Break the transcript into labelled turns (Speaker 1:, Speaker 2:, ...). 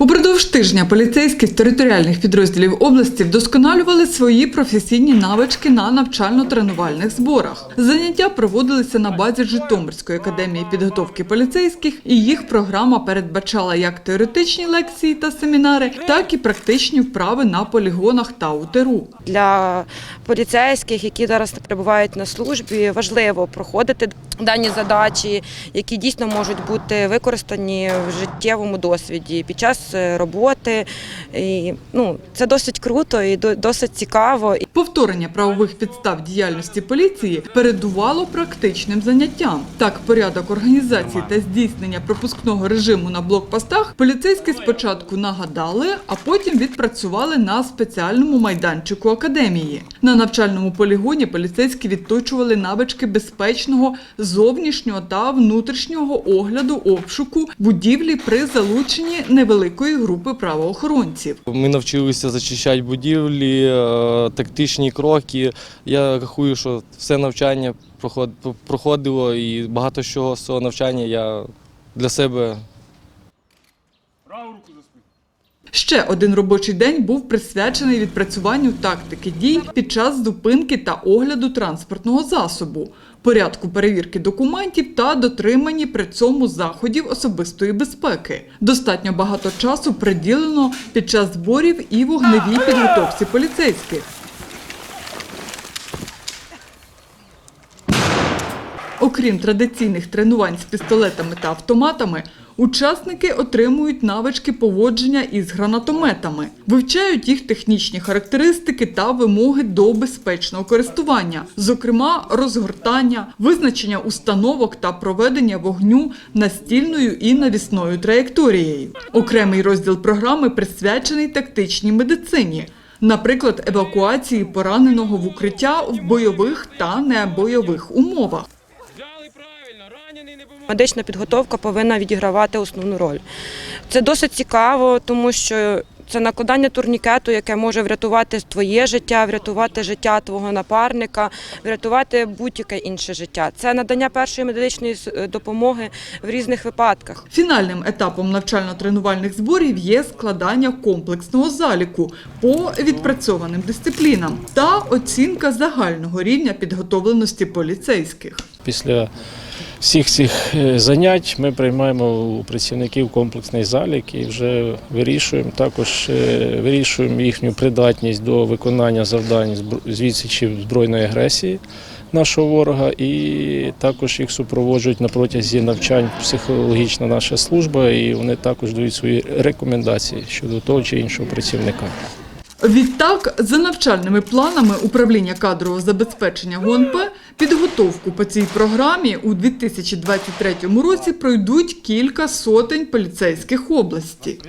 Speaker 1: Упродовж тижня поліцейські з територіальних підрозділів області вдосконалювали свої професійні навички на навчально-тренувальних зборах. Заняття проводилися на базі Житомирської академії підготовки поліцейських, і їх програма передбачала як теоретичні лекції та семінари, так і практичні вправи на полігонах та у ТРУ.
Speaker 2: Для поліцейських, які зараз перебувають на службі, важливо проходити дані задачі, які дійсно можуть бути використані в життєвому досвіді під час е, роботи. І, ну, це досить круто і до- досить цікаво.
Speaker 1: Повторення правових підстав діяльності поліції передувало практичним заняттям. Так, порядок організації та здійснення пропускного режиму на блокпостах поліцейські спочатку нагадали, а потім відпрацювали на спеціальному майданчику академії. На навчальному полігоні поліцейські відточували навички безпечного зовнішнього та внутрішнього огляду обшуку будівлі при залученні невеликої групи правоохоронців.
Speaker 3: Ми навчилися зачищати будівлі, е, тактичні кроки. Я рахую, що все навчання проходило і багато чого з цього навчання я для себе
Speaker 1: Ще один робочий день був присвячений відпрацюванню тактики дій під час зупинки та огляду транспортного засобу, порядку перевірки документів та дотриманні при цьому заходів особистої безпеки. Достатньо багато часу приділено під час зборів і вогневій підготовці поліцейських. Окрім традиційних тренувань з пістолетами та автоматами, учасники отримують навички поводження із гранатометами, вивчають їх технічні характеристики та вимоги до безпечного користування, зокрема розгортання, визначення установок та проведення вогню настільною і навісною траєкторією. Окремий розділ програми присвячений тактичній медицині. Наприклад, евакуації пораненого в укриття в бойових та небойових умовах.
Speaker 2: Медична підготовка повинна відігравати основну роль. Це досить цікаво, тому що це накладання турнікету, яке може врятувати твоє життя, врятувати життя твого напарника, врятувати будь-яке інше життя. Це надання першої медичної е, допомоги в різних випадках.
Speaker 1: Фінальним етапом навчально-тренувальних зборів є складання комплексного заліку по відпрацьованим дисциплінам та оцінка загального рівня підготовленості поліцейських.
Speaker 4: Після всіх цих е, занять ми приймаємо у працівників комплексний залік і вже вирішуємо також е, вирішуємо їхню придатність до виконання завдань з відсічі збройної агресії нашого ворога, і також їх супроводжують на протязі навчань психологічна наша служба, і вони також дають свої рекомендації щодо того чи іншого працівника.
Speaker 1: Відтак, за навчальними планами управління кадрового забезпечення ГУНП, підготовку по цій програмі у 2023 році пройдуть кілька сотень поліцейських області.